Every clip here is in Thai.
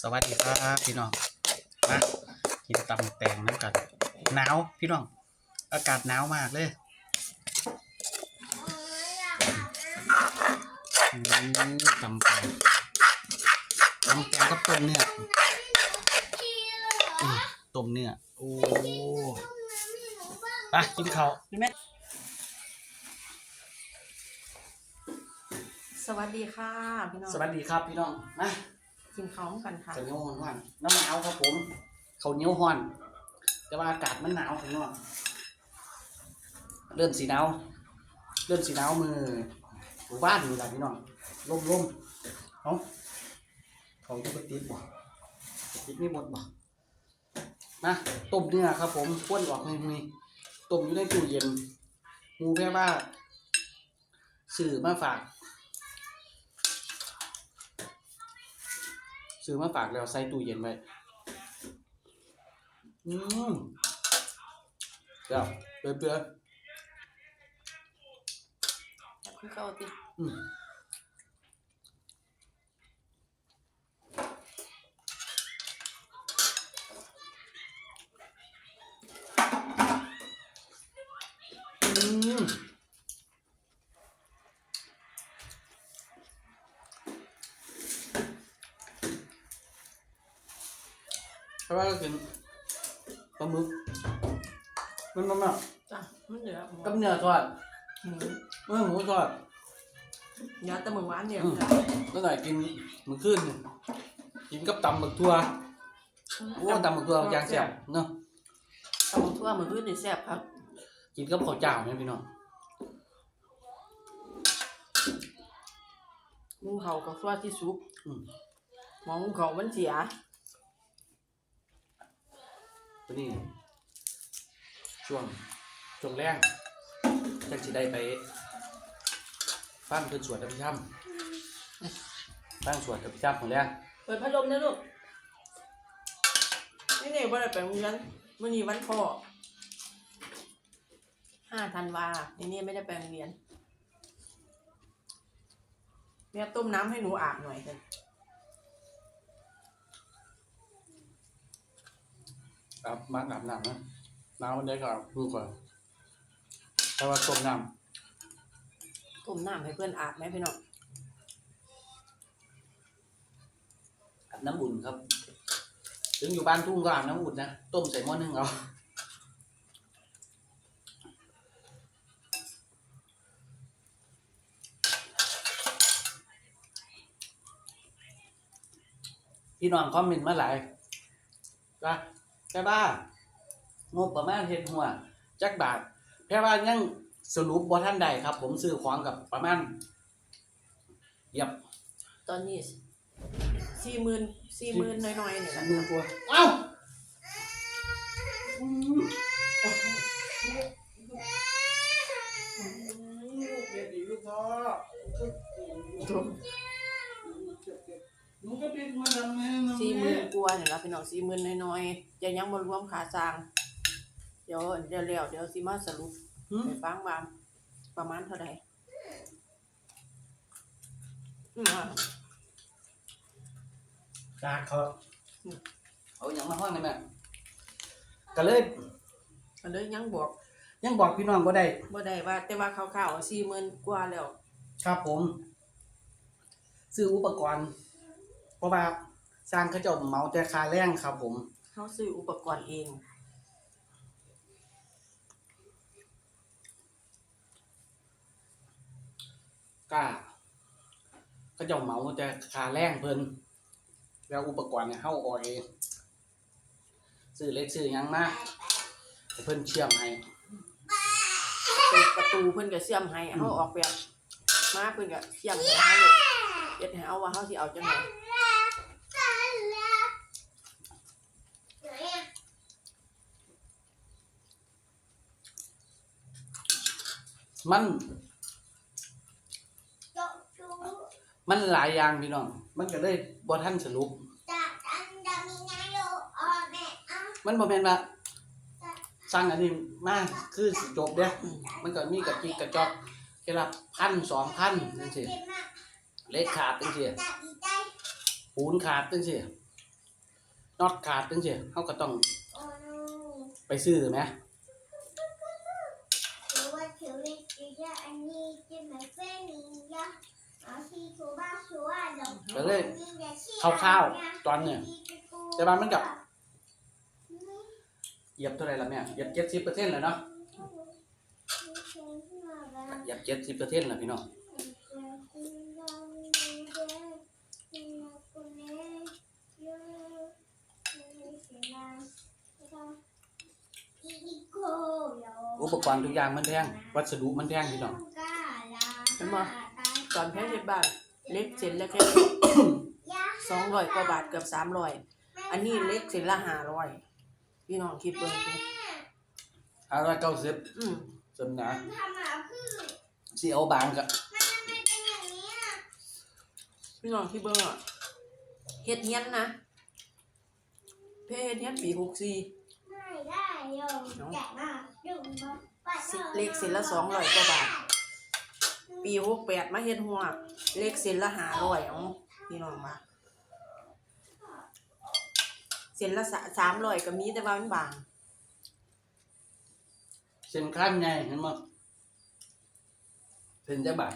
สวัสดีครับพี่น้องมากินตำแตงน้ำกันหนาวพี่น้อง อากาศหนาวมากเลยอืมตำแตงตำแตงกับต้มเนื้ออืมต้มเนื้อโอ้ไปกินข้าวพี่แม่สวัสดีค่ะพี่น้อง สวัสดีครับพี่น้องมา กินข้าวกันค่ะข้าวเหนียวฮ้อนๆน้ำหนาวครับผมข้าวเหนียวฮ้อน แต่ว่าอากาศมันหนาวพี่น้องเริ่มสีหนาวเริ่มสีหนาวมือหมู่บ้านอยู่แล้วพี่น้องร่มร่มๆเอาเขาจะไปติดบ่ติดไม่หมดบ่มาต้มเนื้อครับผมป้วนออกหุยๆต้มอยู่ในตู้เย็นมูแค่ว่าสื่อมาฝาก ซื้อมาฝากแล้วใส่ตู้เย็นไว้อืมเดี๋ยวเปรี้ยวเปรี้ยวจับขึ้นเข้าติ อืมอืมเพราะว่าเรา กินปลาหมึกมันมันอะจ้ะมันเหลือหมูกับเนื้อทอดหมูเมื่อหมูทอดเนื้อแต่หมึงหวานเดียวอืมจ้ะตั้งแต่กินมื้อคืนนี่กินกับตำบักทั่วโอ้ตำบักทั่วอย่างแซ่บเนาะตำบักทั่วมือขึ้นนี่แซ่บครับกินกับข้าวเจ้าเนี่ยพี่น้องหมูเขากับทั่วที่ซุปอืมหมองหมูเขามันเสีย วันนี้ ช่วงช่วงแรงจังสิได้ไปฟังเพิ่นสวดอภิธรรมฟังสวดอภิธรรมของแรงเปิดพัดลมนะลูกนี่นี่ว่าอะไรไปโรงเรียนวันนี้วันพ่อห้าธันวานี่นี่ไม่ได้ไปโรงเรียนแม่ต้มน้ำให้หนูอาบหน่อยเถอะ อาบมาอาบน้ำนะน้ำมันได้ก่อนดูก่อนแต่ว่าต้มน้ต้มน้ำให้เพื่อนอาบไหมพี่น้องำอาบน้ำอุ่นครับ ถึงอยู่บ้านทุ่งก็อาบน้ำอุ่นนะต้มใส่หม้อนึ่งเอาพี่น้องคอมเมนต์มาหลายว่า แค่บ้างบประมาณเฮ็ดหัวจักบาทแค่ว่ายังสรุปบ่ท่านใดครับ ผมซื้อของกับประมาณเยียบตอนนี้สี่หมื่นสี่หมื่นน้อยๆเนี่ยสานะมหมื่นกว่าเอ้าอืมเด็ดดีลูกพ่อ หนูก็เป็นมาดังแม่นะสี่หมื่นกว่าเนี่ยนะพี่น้องสี่หมื่นน้อยๆจะยังบ่รวมค่าสร้าง เดี๋ยวเดี๋ยวแล้วเดี๋ยวสิมาสรุปหืมให้ฟังว่าประมาณเท่าใดอืมอะจากเขาเอาอย่างมาห้องนี่แม่ก็เลยก็เลยยังบอกยังบอกพี่น้องก็ได้ บ่ได้ว่า แต่ว่าคร่าวๆสี่หมื่นกว่าแล้ว ครับผม ซื้ออุปกรณ์ เพราะว่าสร้างเขาเจ้าเหมาแต่ค่าแรงครับผม เขาซื้ออุปกรณ์เองกล้าเขาเจ้าเหมาแต่ค่าแรงเพิ่นแล้วอุปกรณ์เนี่ยเฮาออกเองซื้อเล็กซื้อหยังมาให้เพิ่นเชื่อมให้ประตูเพิ่นก็เชื่อมให้เฮาออกแบบมาเพิ่นก็เชื่อมให้เฮาลูกเฮ็ดให้เอาว่าเฮาสิเอาจังได มัน มันหลายอย่างพี่น้อง มันก็เลยบ่ทันสรุป มันบ่แม่นว่าสร้างอันนี้มาคือสิจบเด้อืมมันก็มีกระจิกกระจอกแค่ละพันสองพันจังซี่เล็กขาดจังซี่ปูนขาดจังซี่น็อตขาดจังซี่เฮาก็ต้องโอ้โนไปซื้อไหม หรือว่าถือเล็กจะอันนี้จะไม่เป็นยะเอาที่ถูบ้าชัวดอ กก็เลยคร่าวๆตอนเนี่ยแต่ว่ามันกับเหยียบเท่าไหร่ละแม่เหยียบ70%แล้วเนาะเหยียบ70%แล้วพี่น้องอุปกรณ์ทุกอย่างมันแพงวัสดุมันแพงพี่น้องตอนแพ้เฮ็ดบ้าน เล็กเส้นละแค่สองร้อยกว่าบาทเกือบสามร้อยอันนี้เล็กเส้นละห้าร้อยพี่น้องคิดเบิ่งสิ590อืมสมนาทำมาคือสิเอาบางก็มันทำไมเป็นอย่างนี้อะพี่น้องคิดเบิ่งอะเฮ็ดเฮียนนะเพ่เฮ็ดเฮียนปีหกสี่ไม่ได้โยมแกะมากดึงมาปัดเลขเส้นละสองร้อยกว่าบาท ปีหกแปดมาเฮ็ดหัวเล็กเส้นละห้าร้อยอ๋อพี่น้องมาเส้นละสามร้อยก็มีแต่ว่ามันบาง เส้นขั้นใหญ่เห็นบ่เส้นจักบาท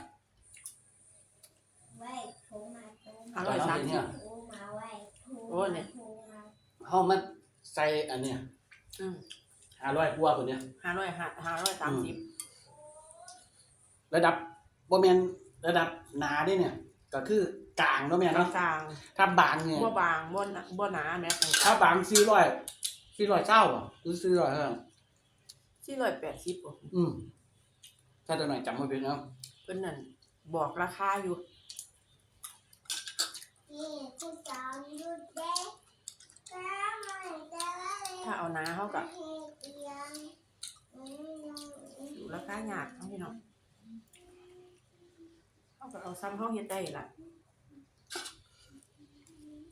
ไว้โทรมาโทรห้ามาร้อยสามสิบโทรมาไว้โทรโอ้เนี่ยโทรมาเฮามันใส่อันเนี้ยอืม500กว่าพุ่นเนี่ยห้าร้อยห้าห้าร้อยสามสิบระดับ บ่แม่นระดับหนาเด้เนี่ย ก็คือกลางเนาะแม่กลาเนาะงกลางถ้าบางเนี่ยบ่บางบ่หนาบ่หนาแม้กลางถ้าบาง400 400เจ้าอะหรือ400เท่านั้นสี่ร้อยแปดสิบอืมถ้าตัวหน่อยจำบ่เป็นเนาะเพิ่นนั่นบอกราคาอยู่นี่คุณจอมยุดเด็กแต่ไม่แต่ว่าเล็กถ้าเอาหนาเขาก็เฮ็ดเอียงอืมอยู่ราคายากเอาพี่น้อง เขาก็เอาซ้ำเขาเฮ็ดได้ล่ะ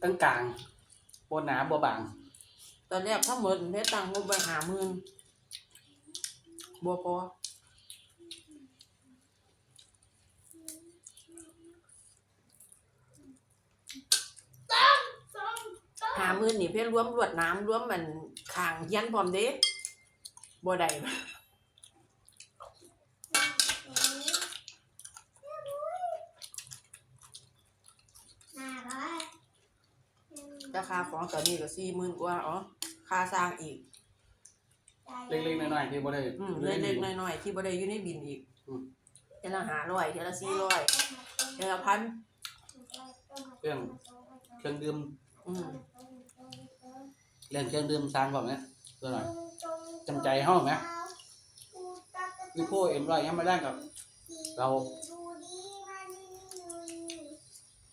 กลางกลางๆบ่หนาบ่บาง ตอนแรกทั้งหมดเพชรตังค์งบไปหาหมื่นบ่พอส้มส้มหาหมื่นนี่เพชรรวมรวดน้ำรวมมันขางเฮียนพร้อมเด้บ่ได้ ห้าร้อย ราคาของตอนนี้ก็สี่หมื่นกว่าอ๋อค่าสร้างอีก เล็กๆน้อยๆที่บ่ได้อืมเล็กๆน้อยๆที่บ่ได้อยู่ในบินอีกอืมเทอละห้าร้อยเทอละสี่ร้อยเทอละพันเครื่องเครื่องดื่มอืมเรื่องเครื่องดื่มสร้างบ่แม่ตัวหน่อยจำใจเฮาไหมมีโพเอ็มร้อยยังไม่ได้กับ เรา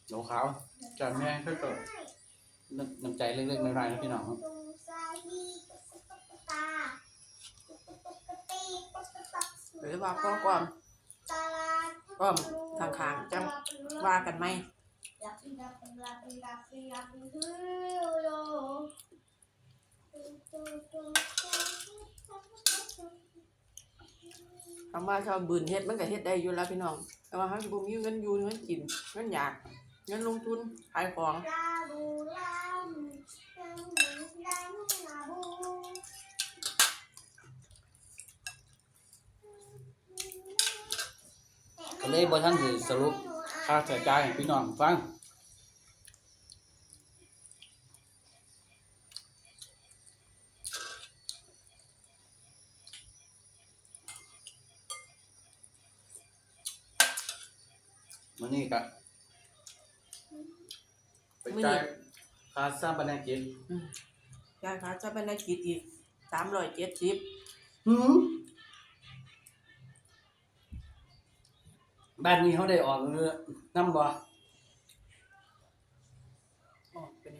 โลขาวจานแม่ค่อยเกิด น้ำใจเล็กๆน้อยๆนะพี่น้องครับหรือว่าพ่อก่อนก็ข้างๆจังว่ากันไหมคำว่าชาวบืนเฮ็ดมันก็เฮ็ดได้อยู่แล้วพี่น้อง แต่ว่าเขาบ่มีเงินอยู่เงินกินเงินอยาก เงินลงทุนขายของก็เลยบ่ทันสิสรุปค่าใช้จ่ายให้พี่น้องฟังมื้อนี้ก็ ไปจ่ายค่าสร้างบรรณากิจยายคะจะเป็นนักกิจอีกสามร้อยเจ็ดสิบหืมบ้านนี้เขาได้ออกเรือน้ำบ่อ๋อเป็น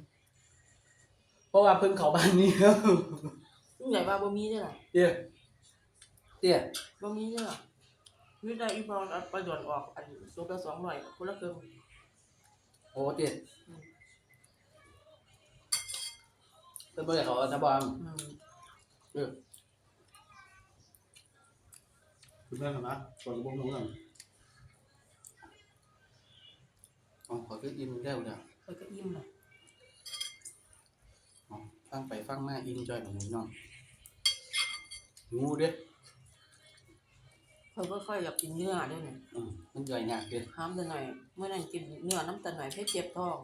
เพราะว่าเพิ่งเข้าบ้านนี้แล้วลุงใหญ่ว่าบ่มีเด้อล่ะเตี้ยเตี้ยบ่มีเด้อล่ะมีได้อีพอเอาไปด่วนออกอันตัวละสองร้อยคนละครึ่งโอ้เตี้ย เพิ่นบ่ได้เขาเอานะบ่ am อืมคุณแม่นะส่วนบ่หมูนั่นอ๋อขอคืออิ่มแล้วเด้อไปก็อิ่มเลยอ๋อฟังไปฟังมาอินจอยแบบนี้น้องงูเด้อเขาก็ค่อยอยากกินเนื้อด้วยเนี่ยอืมมันย่อยยากเด้อห้ามแต่หน่อย เมื่อนั้นกินเนื้อน้ำตาหน่อยให้เจ็บท้อง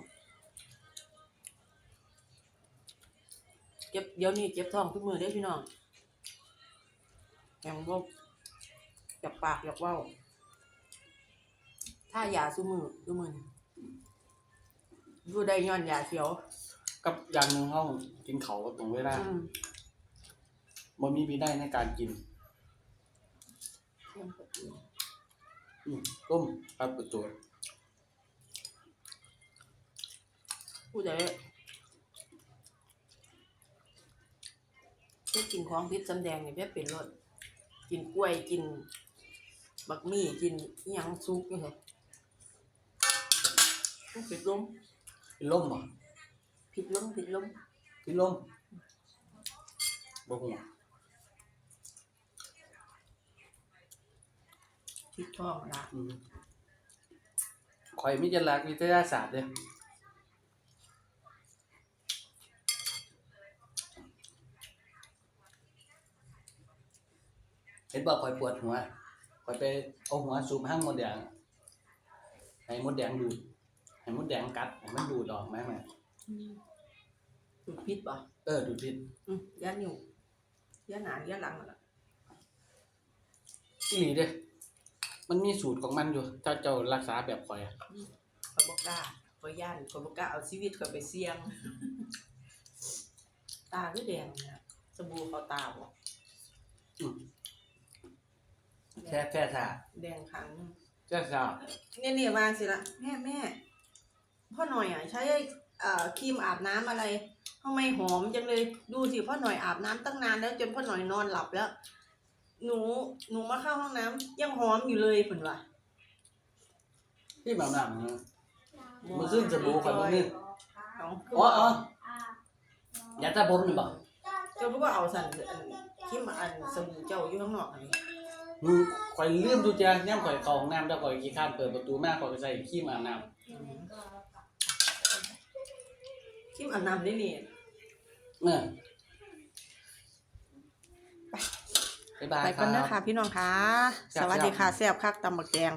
เจ็บเดี๋ยวนี้เจ็บท้องทุกมือได้อพี่น้องแหงบ่อยากปากอยากเว้าถ้ายาซุมือซุมือนี่ดูได้ย้อนยาเขียว กับอย่างหนึงเฮากินเขาวตรงเวลาอืมบ่มีวินัยในการกินเที่ยงกับเที่ยงอืมต้มปลาประตูผู้ใดเพื่อ กินของพิษสำแดงเนี่ยเพื่อเป็นรสกินกล้วยกิน บักมี่กินอิหยังซุกนี่เหรอต้องผิดลมเป็นลมบ่ผิดลมผิดลมเป็นลมบ่ฮู้ผิดท้องละอืมข่อยมีแต่หลักวิทยาศาสตร์เด้อเห็น บอกข่อยปวดหัวข่อยไปเอาหัวสูบห้างมดแดงให้มดแดงดูดให้มดแดงกัดให้มันดูดออกไหมแม่ถูกพิษป่ะเออดูดพิษอืมยาหนิวยาหนายาหลังนั่นล่ะอีหลีเด้อมันมีสูตรของมันอยู่ ถ้าเจ้ารักษาแบบข่อยอะขอยบอกกล้าขอยย่านขอยบอกกล้าเอาชีวิตขอยไปเสี่ยง ตาคือแดงเนี่ยสบู่เขาตาบ่ แค่แค่ชาแดงครั้งหนึงแค่ชาเนี่ยเนี่ยวางสิละแม่แม่พ่อหน่อยอะใช้เอ่อครีมอาบน้ำอะไรทำไมหอมจังเลยดูสิพ่อหน่อยอาบน้ำตั้งนานแล้วจนพ่อหน่อยนอนหลับแล้ว หนูหนูมาเข้าห้องน้ำยังหอมอยู่เลยผนว่ะที่แบบนั้นนะมันขึ้นสบู่ข่อยบ่มีเอาอ๋ออ๋ออย่าตาผมนี่บ่เจ้ารู้ว่าเอาสั่นอันครีมอันสบู่เจ้าอยู่ข้างนอกอันนี้ มึงข่อยลืมดูจ้ะย่ำข่อยเข้าห้องน้ำแล้วข่อยขี้ข้านเปิดประตูมาข่อยก็ใส่ขี้มอาบน้ครีมอาบน้ำได้นี่ำเมื่อบ๊ายบายไปคกันรันะบคะพี่น้องคะครับสวัสดีค่ะแซ่บคักตำบักแดง